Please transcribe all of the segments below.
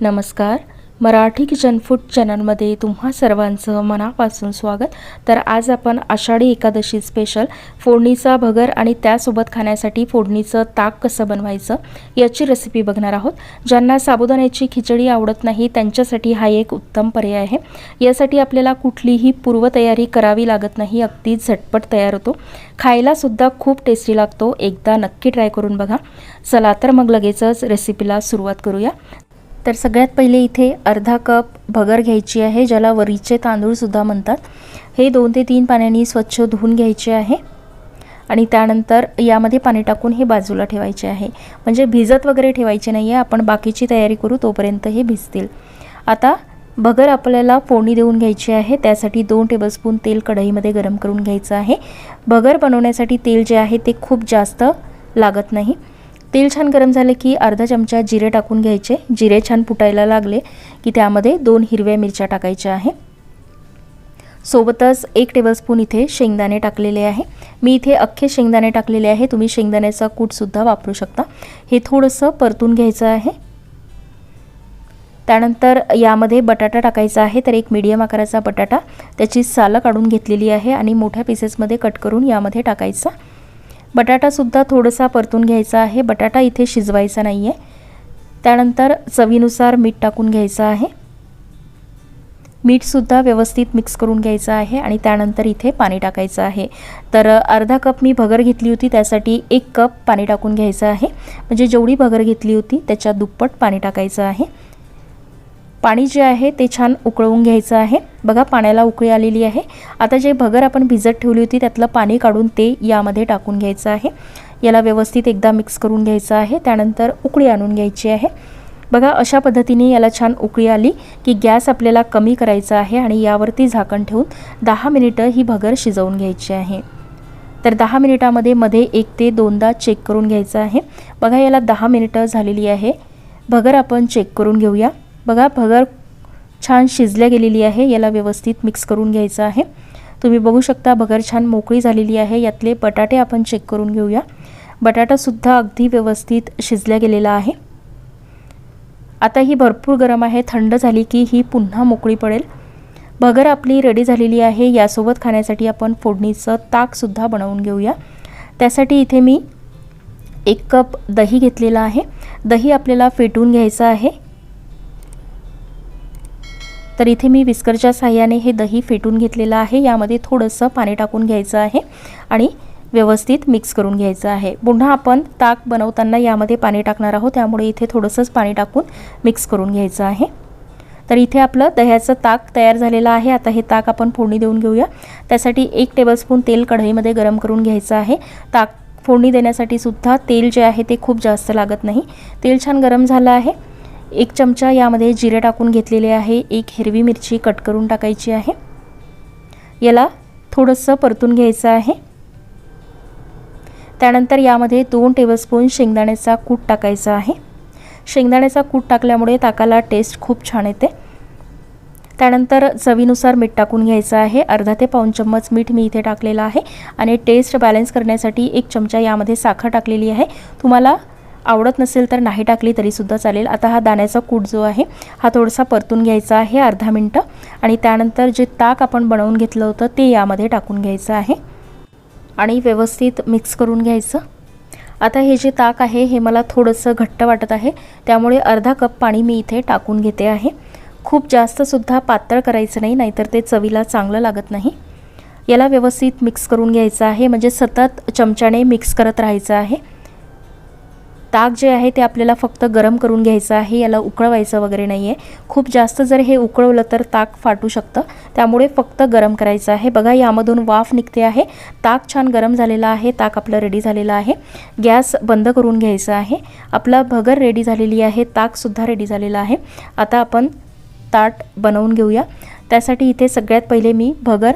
नमस्कार. Marathi kitchen food चॅनलमध्ये तुम्हा सर्वांचं मनापासून स्वागत. तर आज आपण आषाढी एकादशी स्पेशल फोडणीचा भगर आणि त्यासोबत खाण्यासाठी फोडणीचं ताक कसं बनवायचं याची रेसिपी बघणार आहोत. ज्यांना साबुदाण्याची खिचडी आवडत नाही त्यांच्यासाठी हा एक उत्तम पर्याय आहे. यासाठी आपल्याला कुठलीही पूर्वतयारी करावी लागत नाही अगदी झटपट तयार होतो. खायलासुद्धा खूप टेस्टी लागतो एकदा नक्की ट्राय करून बघा. चला तर मग लगेचच रेसिपीला सुरुवात करूया. तर सगळ्यात पहिले इथे अर्धा कप भगर घ्यायची आहे ज्याला वरीचे तांदूळसुद्धा म्हणतात. हे दोन ते तीन पाण्याने स्वच्छ धुवून घ्यायचे आहे. आणि त्यानंतर यामध्ये पाणी टाकून हे बाजूला ठेवायचे आहे. म्हणजे भिजत वगैरे ठेवायचे नाही आहे आपण बाकीची तयारी करू तोपर्यंत हे भिजतील. आता भगर आपल्याला फोडणी देऊन घ्यायची आहे त्यासाठी दोन टेबलस्पून तेल कढईमध्ये गरम करून घ्यायचं आहे. भगर बनवण्यासाठी तेल जे आहे ते खूप जास्त लागत नाही. तेल छान गरम झालं की अर्धा चमचा जिरे टाकून घ्यायचे. जिरे छान फुटायला लागले की त्यामध्ये दोन हिरव्या मिरच्या टाकायच्या आहे. सोबतच एक टेबलस्पून इथे शेंगदाणे टाकलेले आहे. मी इथे अख्खे शेंगदाणे टाकलेले आहे. तुम्ही शेंगदाण्याचा कूटसुद्धा वापरू शकता. हे थोडंसं परतून घ्यायचं आहे. त्यानंतर यामध्ये बटाटा टाकायचा आहे. तर एक मीडियम आकाराचा बटाटा. त्याची सालं काढून घेतलेली आहे आणि मोठ्या पीसेसमध्ये कट करून यामध्ये टाकायचा. बटाटासुद्धा थोडासा परतून घ्यायचा आहे. बटाटा इथे शिजवायचा नाही आहे त्यानंतर चवीनुसार मीठ टाकून घ्यायचं आहे. मीठसुद्धा व्यवस्थित मिक्स करून घ्यायचं आहे आणि त्यानंतर इथे पाणी टाकायचं आहे. तर अर्धा कप मी भगर घेतली होती त्यासाठी एक कप पाणी टाकून घ्यायचं आहे. म्हणजे जेवढी भगर घेतली होती त्याच्या दुप्पट पाणी टाकायचं आहे. पाणी जे आहे ते छान उकळवून घ्यायचं आहे. बघा पाण्याला उकळी आलेली आहे. आता जे भगर आपण भिजत ठेवली होती त्यातलं पाणी काढून ते यामध्ये टाकून घ्यायचं आहे. याला व्यवस्थित एकदा मिक्स करून घ्यायचं आहे. त्यानंतर उकळी आणून घ्यायची आहे. बघा अशा पद्धतीने याला छान उकळी आली की गॅस आपल्याला कमी करायचा आहे आणि यावरती झाकण ठेवून दहा मिनिटं ही भगर शिजवून घ्यायची आहे. तर दहा मिनिटामध्ये मध्ये एक ते दोनदा चेक करून घ्यायचं आहे. बघा याला दहा मिनिटं झालेली आहे. भगर आपण चेक करून घेऊया. बघा भगर छान शिजल्या गेलेली आहे याला व्यवस्थित मिक्स करून घ्यायचं आहे. तुम्ही बघू शकता भगर छान मोकळी झालेली आहे यातले बटाटे आपण चेक करून घेऊया. बटाटासुद्धा अगदी व्यवस्थित शिजल्या गेलेला आहे. आता ही भरपूर गरम आहे थंड झाली की ही पुन्हा मोकळी पडेल. भगर आपली रेडी झालेली आहे यासोबत खाण्यासाठी आपण फोडणीचं ताकसुद्धा बनवून घेऊया. त्यासाठी इथे मी एक कप दही घेतलेलं आहे. दही आपल्याला फेटून घ्यायचं आहे. तर इथे मी विस्करच्या साह्याने हे दही फेटून घेतलेलं आहे. यामध्ये थोडंसं पाणी टाकून घ्यायचं आहे आणि व्यवस्थित मिक्स करून घ्यायचं आहे. पुन्हा आपण ताक बनवताना यामध्ये पाणी टाकणार आहोत. त्यामुळे इथे थोडंसंच पाणी टाकून मिक्स करून घ्यायचं आहे. तर इथे आपलं दह्याचं ताक तयार झालेलं आहे. आता हे ताक आपण फोडणी देऊन घेऊया. त्यासाठी एक टेबलस्पून तेल कढईमध्ये गरम करून घ्यायचं आहे. ताक फोडणी देण्यासाठी सुद्धा तेल जे आहे ते खूप जास्त लागत नाही. तेल छान गरम झालं आहे. एक चमचा यामध्ये जिरे टाकून घेतलेले आहे. एक हिरवी मिरची कट करून टाकायची आहे. याला थोडंसं परतून घ्यायचं आहे. त्यानंतर यामध्ये दोन टेबलस्पून शेंगदाण्याचा कूट टाकायचा आहे. शेंगदाण्याचा कूट टाकल्यामुळे ताकाला टेस्ट खूप छान येते. त्यानंतर चवीनुसार मीठ टाकून घ्यायचं आहे. अर्धा ते पाऊन चम्मच मीठ मी इथे टाकलेलं आहे. आणि टेस्ट बॅलन्स करण्यासाठी एक चमचा यामध्ये साखर टाकलेली आहे. तुम्हाला आवडत नसेल तर नाही टाकली तरीसुद्धा चालेल. आता हा दाण्याचा कूट जो आहे हा थोडासा परतून घ्यायचा आहे अर्धा मिनटं. आणि त्यानंतर जे ताक आपण बनवून घेतलं होतं ते यामध्ये टाकून घ्यायचं आहे. आणि व्यवस्थित मिक्स करून घ्यायचं. आता हे जे ताक आहे हे मला थोडंसं घट्ट वाटत आहे. त्यामुळे अर्धा कप पाणी मी इथे टाकून घेते आहे. खूप जास्तसुद्धा पातळ करायचं नाही नाहीतर ते चवीला चांगलं लागत नाही. याला व्यवस्थित मिक्स करून घ्यायचं आहे. म्हणजे सतत चमच्याने मिक्स करत राहायचं आहे. ताक जे आहे ते आपल्याला फक्त गरम करून घ्यायचं आहे याला उकळवायचं वगैरे नाही आहे खूप जास्त जर हे उकळवलं तर ताक फाटू शकतं. त्यामुळे फक्त गरम करायचं आहे. बघा यामधून वाफ निघते आहे. ताक छान गरम झालेलं आहे. ताक आपलं रेडी झालेलं आहे. गॅस बंद करून घ्यायचं आहे. आपला भगर रेडी झालेली आहे. ताकसुद्धा रेडी झालेला आहे. आता आपण ताट बनवून घेऊया. त्यासाठी इथे सगळ्यात पहिले मी भगर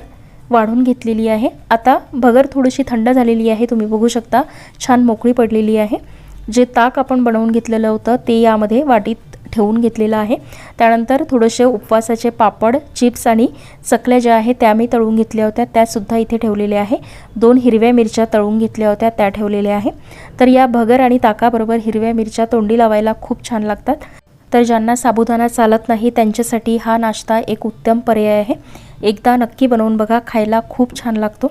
वाढून घेतलेली आहे. आता भगर थोडीशी थंड झालेली आहे. तुम्ही बघू शकता. छान मोकळी पडलेली आहे. जे ताक आपण बनवून घेतलेलं होतं ते यामध्ये वाटीत ठेवून घेतलेलं आहे. त्यानंतर थोडेसे उपवासाचे पापड चिप्स आणि चकल्या ज्या आहेत त्या मी तळून घेतल्या होत्या. त्यासुद्धा इथे ठेवलेल्या आहे. दोन हिरव्या मिरच्या तळून घेतल्या होत्या त्या ठेवलेल्या आहे. तर या भगर आणि ताकाबरोबर हिरव्या मिरच्या तोंडी लावायला खूप छान लागतात. तर ज्यांना साबुदाणा चालत नाही त्यांच्यासाठी हा नाश्ता एक उत्तम पर्याय आहे. एकदा नक्की बनवून बघा खायला खूप छान लागतो.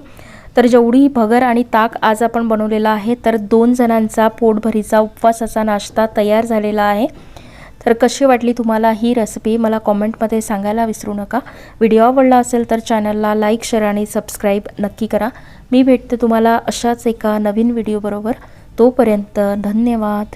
तर जेवढी भगर आणि ताक आज आपण बनवलेला आहे तर दोन जणांचा पोटभरीचा उपवासाचा नाश्ता तयार झालेला आहे. तर कशी वाटली तुम्हाला ही रेसिपी मला कॉमेंटमध्ये सांगायला विसरू नका. व्हिडिओ आवडला असेल तर चॅनलला लाईक शेअर आणि सबस्क्राईब नक्की करा. मी भेटते तुम्हाला अशाच एका नवीन व्हिडिओबरोबर तोपर्यंत धन्यवाद.